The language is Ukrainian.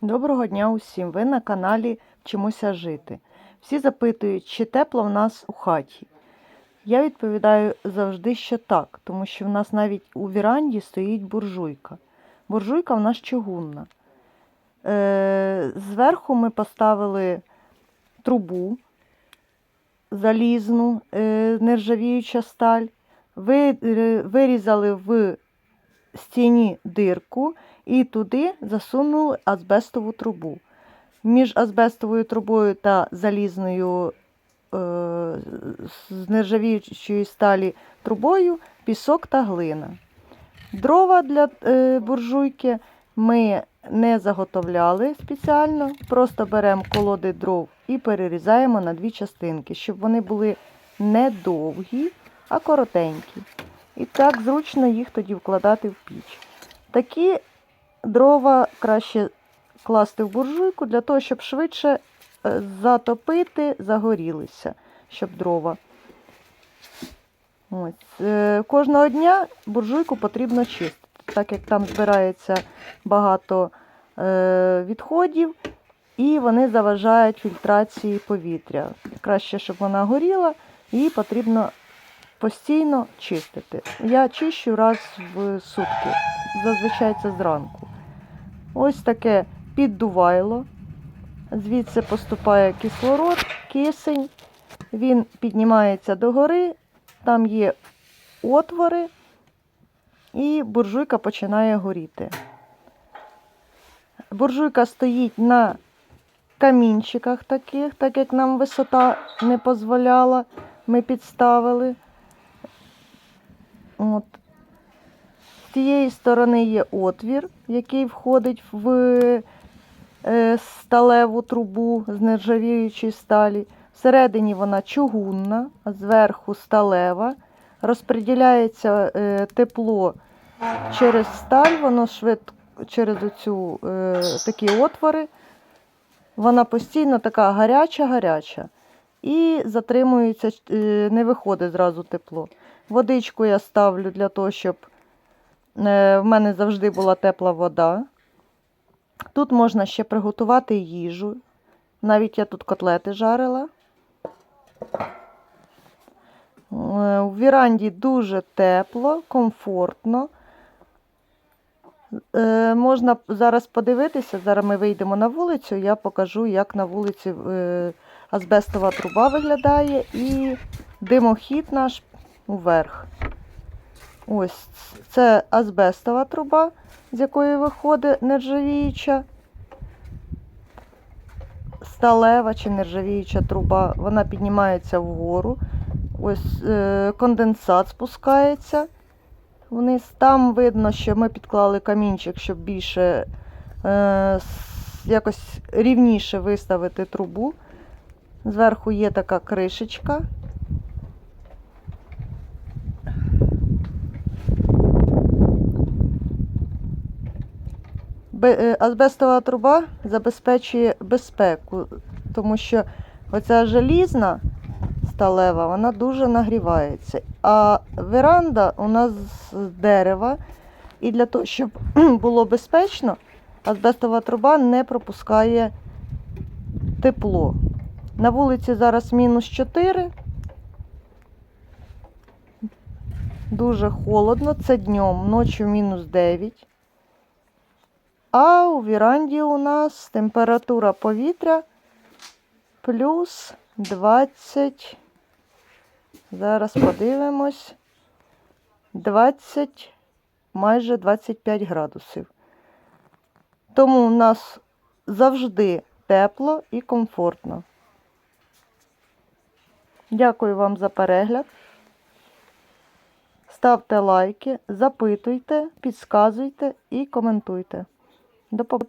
Доброго дня усім! Ви на каналі Вчимося жити. Всі запитують, чи тепло в нас у хаті. Я відповідаю завжди, що так, тому що в нас навіть у віранді стоїть буржуйка. Буржуйка в нас чугунна. Е, зверху ми поставили трубу залізну, е, нержавіюча сталь. Е, вирізали в стіні дирку і туди засунули азбестову трубу. Між азбестовою трубою та залізною е, з нержавіючої сталі трубою пісок та глина. Дрова для е, буржуйки ми не заготовляли спеціально, просто беремо колоди дров і перерізаємо на дві частинки, щоб вони були не довгі, а коротенькі. І так зручно їх тоді вкладати в піч. Такі дрова краще класти в буржуйку для того, щоб швидше е, затопити, загорілися, щоб дрова. Ось. Е, Кожного дня буржуйку потрібно чистити, так як там збирається багато е, відходів, і вони заважають фільтрації повітря. Краще, щоб вона горіла, її потрібно постійно чистити. Я чищу раз в сутки, зазвичай це зранку. Ось таке піддувайло. Звідси поступає кислород, кисень. Він піднімається догори, там є отвори, і буржуйка починає горіти. Буржуйка стоїть на камінчиках таких, так як нам висота не дозволяла, ми підставили. От. З тієї сторони є отвір, який входить в е, сталеву трубу з нержавіючої сталі. Всередині вона чугунна, а зверху сталева. Розподіляється е, тепло через сталь, воно швидко через оцю, е, такі отвори. Вона постійно така гаряча-гаряча. І затримується, е, не виходить зразу тепло. Водичку я ставлю для того, щоб е, в мене завжди була тепла вода. Тут можна ще приготувати їжу. Навіть я тут котлети жарила. Е, У віранді дуже тепло, комфортно. Е, Можна зараз подивитися, зараз ми вийдемо на вулицю, я покажу, як на вулиці е, азбестова труба виглядає і димохід наш уверх. Ось це азбестова труба, з якої виходить нержавіюча, сталева чи нержавіюча труба. Вона піднімається вгору. Ось е, конденсат спускається вниз. Там видно, що ми підклали камінчик, щоб більше е, якось рівніше виставити трубу. Зверху є така кришечка. Е, Азбестова труба забезпечує безпеку, тому що оця желізна сталева, вона дуже нагрівається. А веранда у нас з дерева, і для того, щоб було безпечно, азбестова труба не пропускає тепло. На вулиці зараз мінус 4. Дуже холодно, це днем, ночі мінус 9. А у віранді у нас температура повітря плюс 20. Зараз подивимось. 20, майже 25 градусів. Тому у нас завжди тепло і комфортно. Дякую вам за перегляд. Ставте лайки, запитуйте, підказуйте і коментуйте. До побачення.